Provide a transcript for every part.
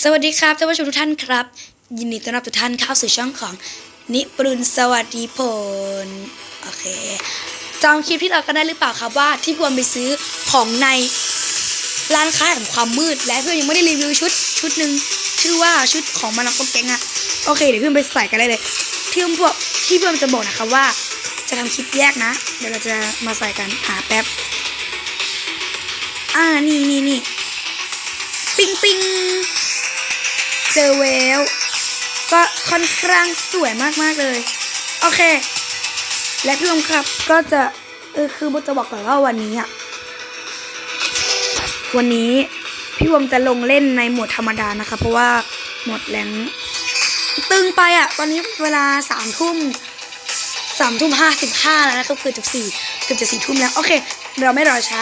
สวัสดีครับท่านผู้ชมทุกท่านครับ ยินดีต้อนรับทุกท่านเข้าสู่ช่องของนิปรุนสวัสดีผลโอเคจำคลิปที่เรากันได้หรือเปล่าครับว่าที่พวมไปซื้อของในร้านค้าแห่งความมืด และเพื่อนยังไม่ได้รีวิวชุดชุดหนึ่งชื่อว่าชุดของมันอกแกงอะโอเคเดี๋ยวเพื่อนไปใส่กันได้เลยที่เพื่อนที่เพื่อนจะบอกนะครับว่า จะทำคลิปแยกนะ เดี๋ยวเราจะมาใส่กันหาแป๊บอ่านี่นี่นี่ปิงปิง เจอเวลก็ค่อนข้างสวยมากๆเลย โอเค และพี่ลมครับก็จะเออคือโบจะบอกก่อนว่าวันนี้อะวันนี้พี่วมจะลงเล่นในโหมดธรรมดานะคะ เพราะว่าหมดแรงตึงไปอะ ตอนนี้เวลาสามทุ่มสามทุ่มห้าสิบห้าแล้วนะครับเกือบจะสี่เกือบจะสี่ทุ่มแล้วโอเค เราไม่รอช้า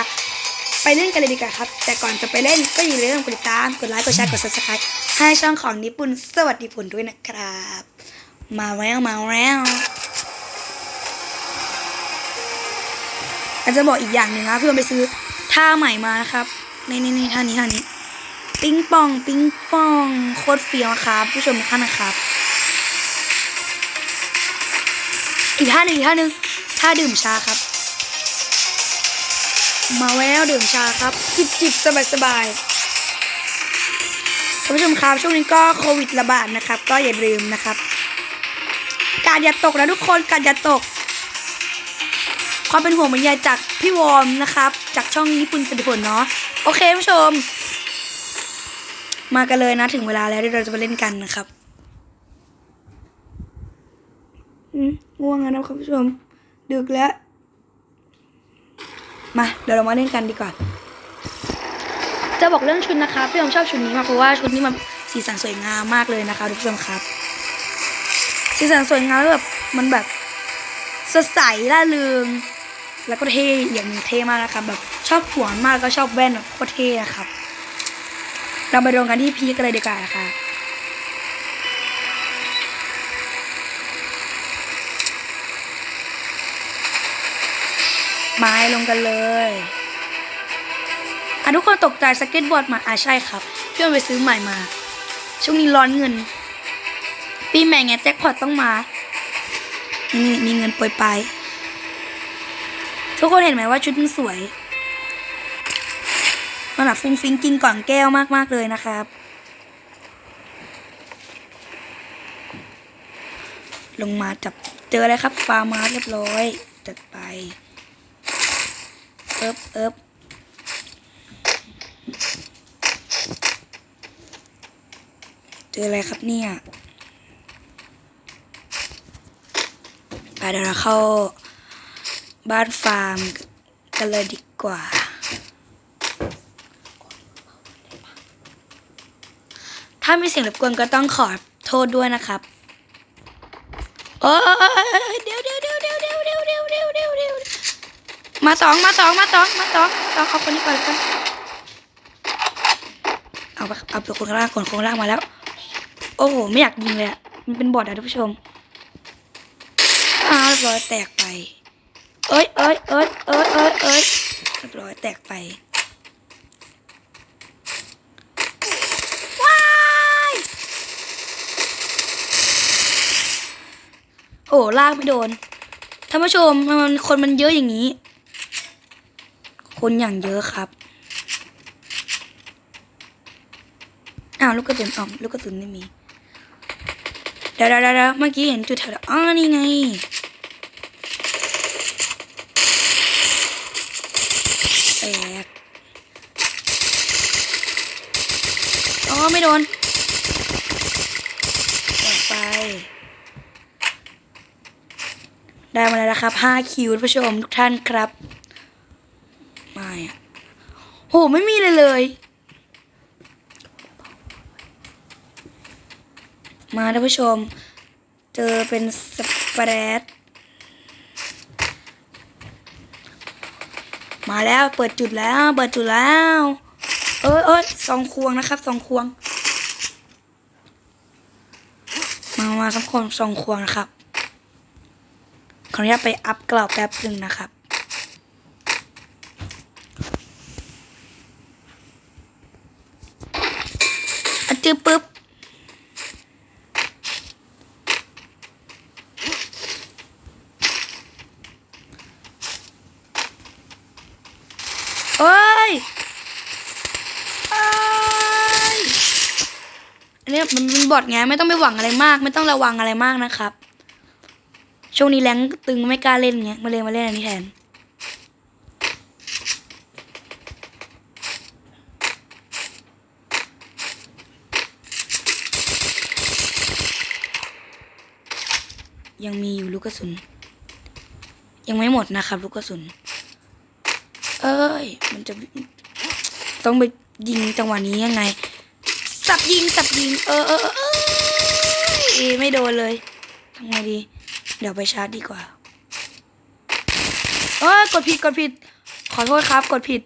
ไปเล่นกันเลยดีกว่าครับ แต่ก่อนจะไปเล่นก็อย่าลืมกดติดตาม กดไลค์ กดแชร์ กดซับสไคร ให้ช่องของนิปุ่นสวัสดีผลด้วยนะครับ มาแล้วมาแล้วอาจจะบอกอีกอย่างหนึ่งนะเพี่วมไปซื้อท่าใหม่มานะครับนี่นี่นี่ท่านี้ท่านี้ ปิ้งปอง ปิ้งปองโคตรเฟี้ยวครับผู้ชมทุกท่านนะครับ อีกท่าหนึ่งอีกท่าหนึ่งท่าดื่มชาครับ มาแววดื่มชาครับจิบจิบสบายสบายานผู้ชมครับช่วงนี้ก็โควิดระบาดนะครับ ก็อย่าลืมนะครับ การอย่าตกนะทุกคนการอย่าตก ความเป็นห่วงบรรยายจากพี่วอมนะครับ จากช่องญี่ปุ่นสติผลเนาะโอเคผู้ชม มากันเลยนะถึงเวลาแล้วที่เราจะไปเล่นกันนะครับง่วงแล้วนะครับผู้ชม ดึกแล้ว มาเดี๋ยวเรามาเล่นกันดีกว่า จะบอกเรื่องชุดนะคะพี่ผมชอบชุดนี้มากเพราะว่าชุดนี้มันสีสันสวยงามมากเลยนะคะทุกผู้ชมครับ สีสันสวยงามแล้วแบบมันแบบสดใสล่าเริงแล้วก็เท่อย่างนึงเท่มากนะครับแบบชอบหัวมากแล้วก็ชอบแว่นแบบโคตรเท่อะครับ เราไปลงกันที่พีกันเลยดีกว่าค่ะไม้ลงกันเลย อะทุกคนตกใจสเก็ตบอร์ดมาอะใช่ครับพี่มันไปซื้อใหม่มา ช่วงนี้ร้อนเงิน ปีใหม่ไงแจ็คพอตต้องมานี่มีเงินปล่อยไป ทุกคนเห็นไหมว่าชุดมันสวยมันแบบฟุ้งฟิ้งกินก่อนแก้วมาก ๆ เลยนะครับ ลงมาจับเจออะไรครับ ฟาร์มาเรียบร้อยจัดไป เอิบเอิบ เจออะไรครับเนี่ยไปเดี๋ยวเราเข้าบ้านฟาร์มกันเลยดีกว่า ถ้ามีเสียงรบกวนก็ต้องขอโทษด้วยนะครับโอ้เดี๋ยวเดี๋ยวเดี๋ยวเดี๋ยวเดี๋ยวเดี๋ยวเดี๋ยวเดี๋ยวเดี๋ยวเดี๋ยวมาสองมาสองมาสองมาสองสองเอาคนนี้ก่อนเลยกันเอาไปเอาตัวคนข้างล่างคนคนข้างล่างมาแล้ว โอ้โห ไม่อยากยิงเลยอะมันเป็นบอดอะท่านผู้ชม อ้าวเรียบร้อยแตกไป เอ้ยเอ้ยเอ้ยเอ้ยเอ้ยเอ้ยเรียบร้อยแตกไป ว้าย โอ้ลากไม่โดน ท่านผู้ชมมันคนมันเยอะอย่างนี้ คนอย่างเยอะครับอ้าวลูกกระสุนออกลูกกระสุนไม่มี ดี๋ยวเดี๋ยวเดี๋ยวเมื่อกี้เห็นจุดแถวอ๋อนี่ไง แตก อ๋อ ไม่โดน แตกไป ได้มาแล้วนะครับ 5 คิวท่านผู้ชมทุกท่านครับ ไม่อะโห ไม่มีเลยเลยมาท่านผู้ชม จอเป็นสเปรดมาแล้วเปิดจุดแล้ว เปิดจุดแล้ว เอ้ยเอ้ยสองควงนะครับสองควง มามาสองคนสองควงนะครับขออนุญาตไปอัพกรอบแป๊บหนึ่งนะครับอจืบปุ๊บ เอ้ยเอ้ย อันนี้มันเป็นบอทไงไม่ต้องไปหวังอะไรมาก ไม่ต้องระวังอะไรมากนะครับ ช่วงนี้แรงตึงไม่กล้าเล่นไงมาเลยมาเล่นอันนี้แทนยังมีอยู่ลูกกระสุน ยังไม่หมดนะครับ ลูกกระสุน เอ้ย มันจะต้องไปยิงจังหวะนี้ยังไง สับยิงสับยิง เออเออเออไม่โดนเลยทำไงดี เดี๋ยวไปชาร์จดีกว่าเอ้ยกดผิดกดผิด ขอโทษครับกดผิด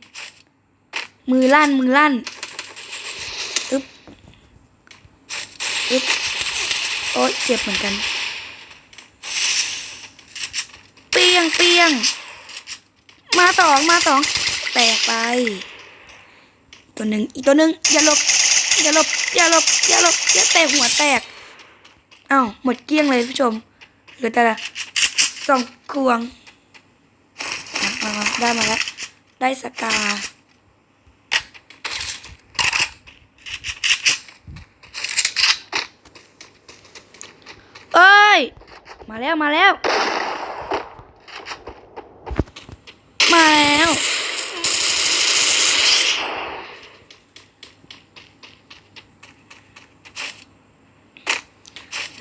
มือลั่นมือลั่นอึ๊บอึ๊บโอ๊ยเจ็บเหมือนกัน เปียงเปียง มาสองมาสองแตกไป ตัวหนึ่งอีกตัวหนึ่งอย่าหลบ อย่าหลบอย่าหลบอย่าหลบอย่าแตกหัวแตกอ้าวหมดเกลี้ยงเลยผู้ชมเหลือแต่ละสองควงมาได้มาแล้ว ได้สกาเอ้ย มาแล้วมาแล้ว มาแล้ว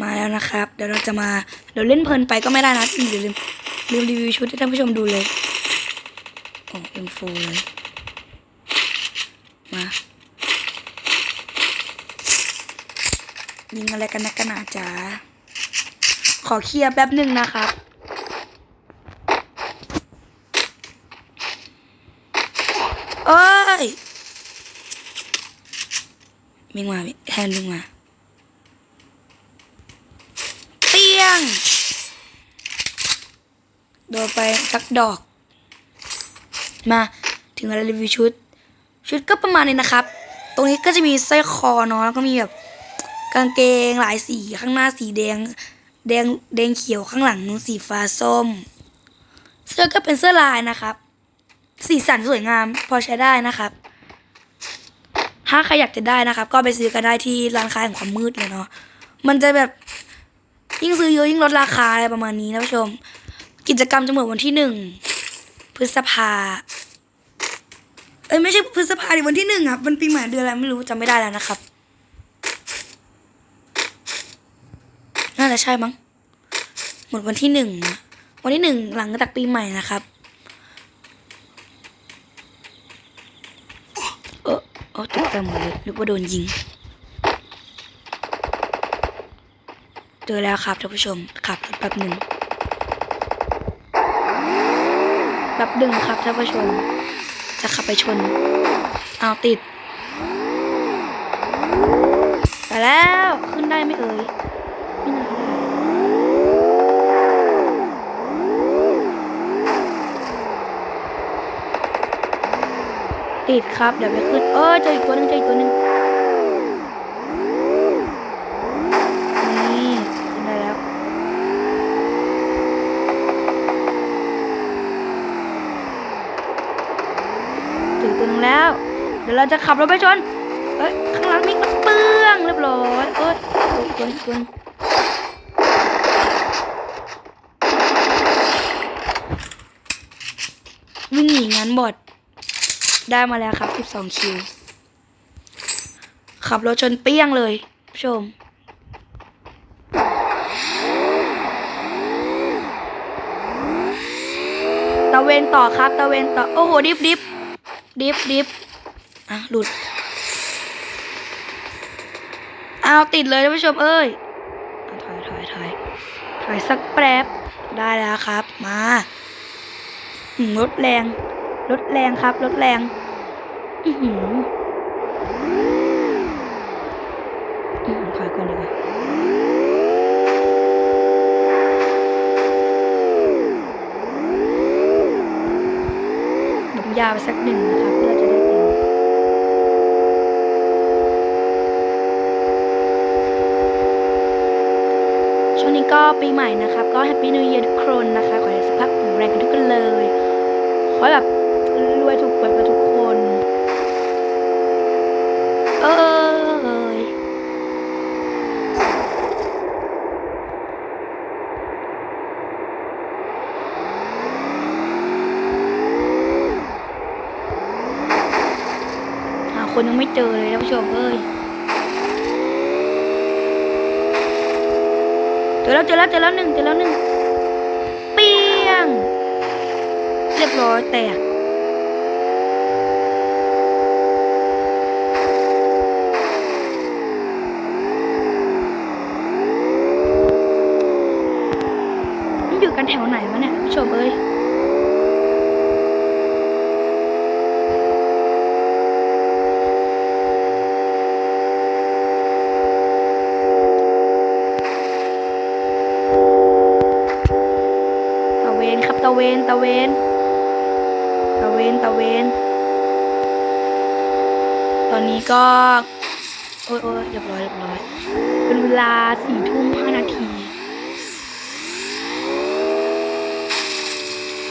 มาแล้ว นะครับ เดี๋ยวเราจะมาเดี๋ยวเล่นเพลินไปก็ไม่ได้นะอย่าลืมลืมรีวิวชุดให้ท่านผู้ชมดูเลยโอ้เอ็มโฟเลยมายิงอะไรกันนักกันหนาจ๋าขอเคลียร์แป๊บหนึ่งนะครับเอ้ยวิ่งมาแทนวิ่งมา เปี้ยง โดนไปสักดอก มาถึงเวลารีวิวชุด ชุดก็ประมาณนี้นะครับ ตรงนี้ก็จะมีสร้อยคอเนาะแล้วก็มีแบบกางเกงหลายสีข้างหน้าสีแดง แดงแดงเขียวข้างหลังสีฟ้าส้ม เสื้อก็เป็นเสื้อลายนะครับ สีสันสวยงามพอใช้ได้นะครับ ถ้าใครอยากจะได้นะครับ ก็ไปซื้อกันได้ที่ร้านค้าแห่งความมืดเลยเนาะมันจะแบบยิ่งซื้อเยอะยิ่งลดราคาอะไรประมาณนี้นะผู้ชม กิจกรรมจะหมดวันที่หนึ่งพฤษภา เอ้ยไม่ใช่พฤษภาดิวันที่หนึ่งอะมันปีใหม่เดือนอะไรไม่รู้จำไม่ได้แล้วนะครับ น่าจะใช่มั้งหมดวันที่หนึ่งวันที่หนึ่งหลังจากปีใหม่นะครับเออเออตกใจหมดเลยนึกว่าโดนยิงเจอแล้วครับท่านผู้ชมขับรถแป๊บหนึ่ง แป๊บหนึ่งครับท่านผู้ชม จะขับไปชนเอาติดไปแล้วขึ้นได้ไหมเอ่ยไม่น่าได้ติดครับเดี๋ยวไปขึ้นเออเจออีกตัวหนึงเจออีกตัวหนึงนี่ขึ้นได้แล้ว ถึงตัวนึงแล้ว เดี๋ยวเราจะขับรถไปชนเอ้ยข้างหลังมีกระเปื้องเรียบร้อยเอ้ยตัวตัวนี้ตัวนี้วิ่งหนีงานบอดได้มาแล้วครับ 12 คิว ขับรถชนเปี้ยงเลยผู้ชม ตะเวนต่อครับ ตะเวนต่อ โอ้โห ดิฟดิฟ ดิฟดิฟอะหลุดเอาติดเลยท่านผู้ชมเอ้ยถอยถอยถอยถอยสักแป๊บได้แล้วครับ มาลดแรงลดแรงครับลดแรง อือหือ ยาวสักหนึ่งนะครับเพื่อจะได้เต็มช่วงนี้ก็ปีใหม่นะครับ ก็แฮปปี้นิวเยียร์ทุกคนนะคะขอให้ แล้วเจอแล้วหนึ่งเจอแล้วหนึ่งเปียง เรียบร้อยแตกมันอยู่กันแถวไหนวะเนี่ยผู้ชมเอ้ยตะเวนครับตะเวนตะเวนตะเวนตะเวน ตอนนี้ ก็ โอ้ยโอ้ยเรียบร้อยเรียบร้อย เป็นเวลาสี่ทุ่มห้านาที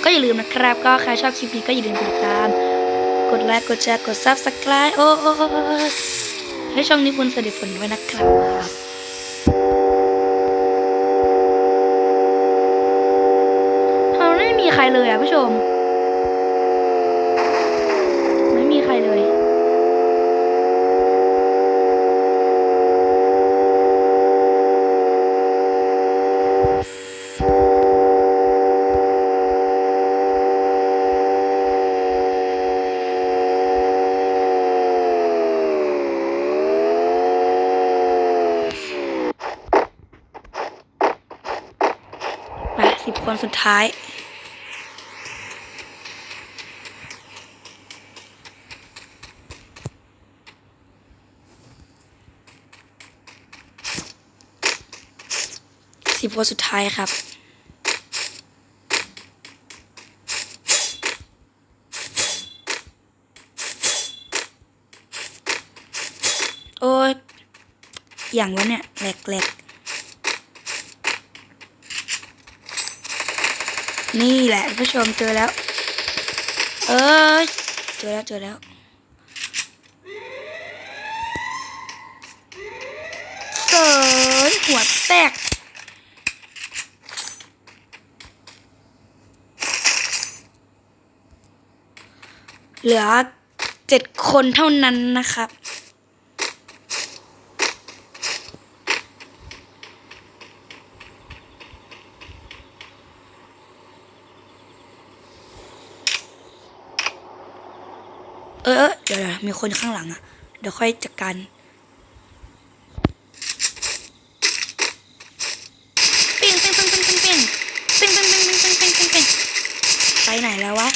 ก็อย่าลืมนะครับ ก็ใครชอบคลิปนี้ก็อย่าลืมกดติดตาม กดไลค์กดแชร์กดซับสไครต์โอ้โอ้ให้ช่องนี้คุณเสด็จฝนไว้นะครับทำไมไม่มีใครเลยอะผู้ชม ไม่มีใครเลย ไปสิบ คนสุดท้ายสิบคนสุดท้ายครับโอ้ยอย่างวะเนี่ยแหลกแหลก นี่แหละผู้ชมเจอแล้ว เอ้ยเจอแล้วเจอแล้วเกินหัวแตกเหลือเจ็ดคนเท่านั้นนะครับ เออเดี๋ยวมีคนข้างหลังอะเดี๋ยวค่อยจัดการปิ้งปิ้งปิ้งปิ้งปิ้งปิ้งปิ้งปิ้งปิ้งปิ้งปิ้งปิ้งปิ้งปิ้งไปไหนแล้ววะ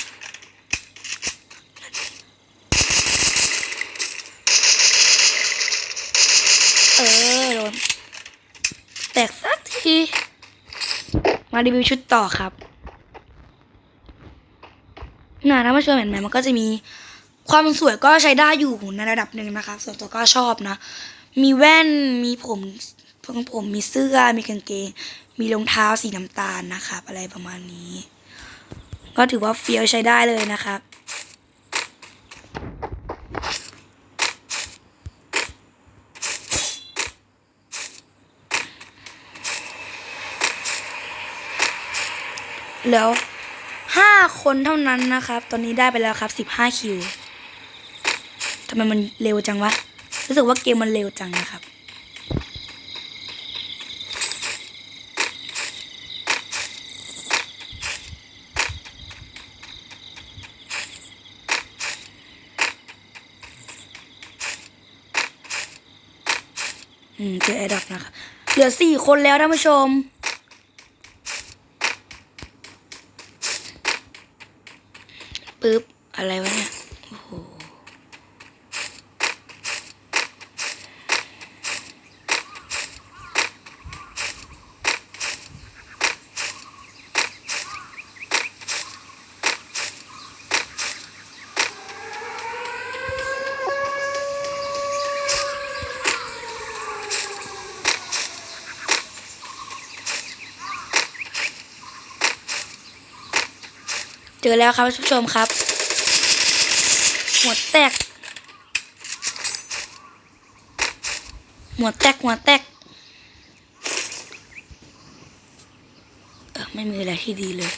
เออโดนแตกสักทีมารีวิวชุดต่อครับน่านะมาชมเห็นไหมมันก็จะมี ความสวยก็ใช้ได้อยู่ในระดับหนึ่งนะครับ ส่วนตัวก็ชอบนะ มีแว่นมีผมผมผมมีเสื้อมีกางเกง มีรองเท้าสีน้ำตาลนะครับ อะไรประมาณนี้ ก็ถือว่าเฟี้ยวใช้ได้เลยนะครับแล้วห้าคนเท่านั้นนะครับ ตอนนี้ได้ไปแล้วครับสิบห้าคิว ทำไมมันเร็วจังวะ รู้สึกว่าเกมมันเร็วจังนะครับ อืมเจอแอร์ดรอปนะครับ เหลือสี่คนแล้วท่านผู้ชม ปึ๊บ อะไรวะเนี่ย โอ้โห เเจอแล้วครับท่านผู้ชมครับ หัวแตก หัวแตกหัวแตกเออไม่มีอะไรที่ดีเลย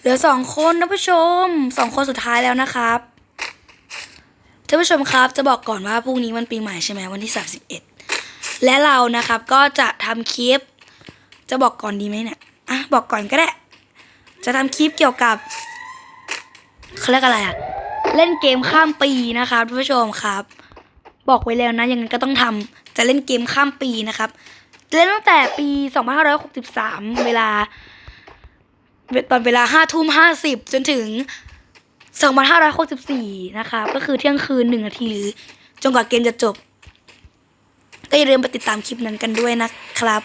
เหลือสองคนนะผู้ชมสองคนสุดท้ายแล้วนะครับท่านผู้ชมครับ จะบอกก่อนว่าพรุ่งนี้มันปีใหม่ใช่ไหมวันที่สามสิบเอ็ดและเรานะครับก็จะทำคลิป จะบอกก่อนดีไหมเนี่ยอะบอกก่อนก็ได้ จะทำคลิปเกี่ยวกับเขาเรียกอะไรอะเล่นเกมข้ามปีนะครับท่านผู้ชมครับ บอกไว้แล้วนะยังไงก็ต้องทำจะเล่นเกมข้ามปีนะครับเล่นตั้งแต่ปี 2563 เวลา ตอนเวลาห้าทุ่มห้าสิบจนถึง 2564 นะคะ ก็คือเที่ยงคืนหนึ่งนาทีหรือจนกว่าเกมจะจบ ก็อย่าลืมไปติดตามคลิปนั้นกันด้วยนะครับ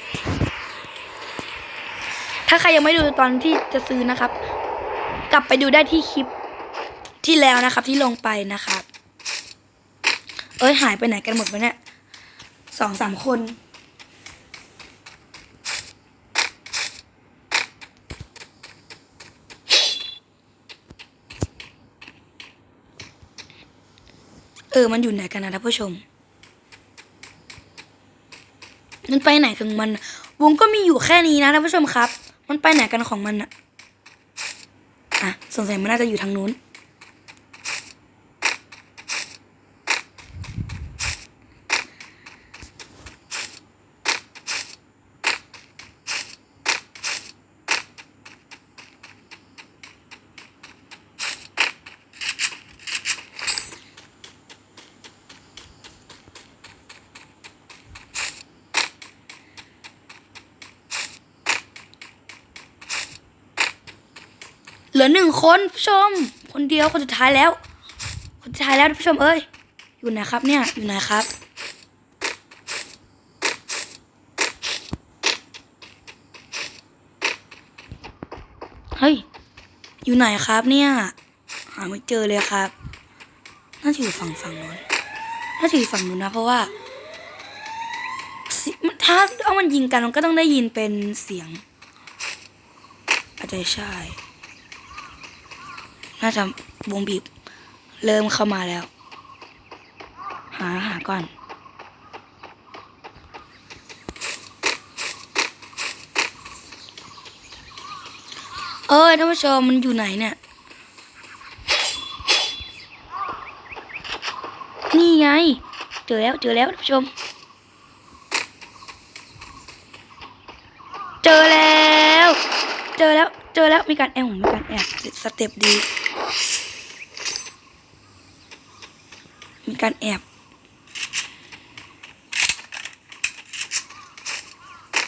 ถ้าใครยังไม่ดูตอนที่จะซื้อนะครับ กลับไปดูได้ที่คลิปที่แล้วนะครับ ที่ลงไปนะครับ เอ้ยหายไปไหนกันหมดวะเนี่ยสองสามคนเออ มันอยู่ไหนกันนะท่านผู้ชม มันไปไหนของมัน วงก็มีอยู่แค่นี้นะท่านผู้ชมครับ มันไปไหนกันของมันอะอะสงสัยมันน่าจะอยู่ทางนู้น หลือหนึ่งคนผู้ชม คนเดียวคนสุดท้ายแล้ว คนสุดท้ายแล้วผู้ชมเอ้ย อยู่ไหนครับเนี่ย อยู่ไหนครับ เฮ้ย อยู่ไหนครับเนี่ย หาไม่เจอเลยครับ น่าจะอยู่ฝั่งฝั่งนู้น น่าจะอยู่ฝั่งนู้นนะ เพราะว่าสิถ้าเอามันยิงกันมันก็ต้องได้ยินเป็นเสียงอาจจะใช่ น่าจะวงบีบ เริ่มเข้ามาแล้ว หาหาก่อน เอ้ยท่านผู้ชมมันอยู่ไหนเนี่ย นี่ไง เจอแล้วเจอแล้วท่านผู้ชม เจอแล้ว เจอแล้ว จอแล้วมีการแอบมีการแอบสเต็ปดี มีการแอบ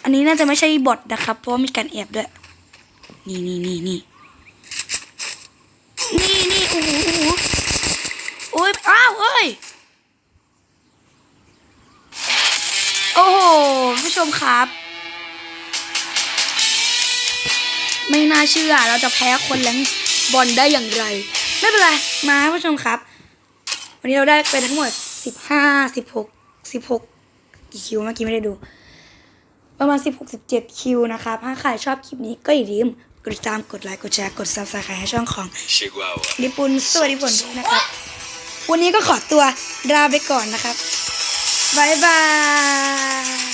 อันนี้น่าจะไม่ใช่บอทนะครับ เพราะมีการแอบด้วย นี่นี่นี่นี่นี่นี่โอ้โหโอ้โหโอ้ยอ้าวเอ้ยโอ้โหผู้ชมครับ ไม่น่าเชื่อเราจะแพ้คนแรงบอลได้อย่างไร ไม่เป็นไร มาผู้ชมครับ วันนี้เราได้ไปทั้งหมดสิบห้าสิบหกสิบหกกี่คิวเมื่อกี้ไม่ได้ดู ประมาณสิบหกสิบเจ็ดคิวนะครับถ้าใครชอบคลิปนี้ก็อย่าลืมกดติดตามกดไลค์กดแชร์กดซับสไครต์ให้ช่องของ Chihuahua. ญี่ปุ่นสวัสดีผลด้วยนะครับ วันนี้ก็ขอตัวลาไปก่อนนะครับบายบาย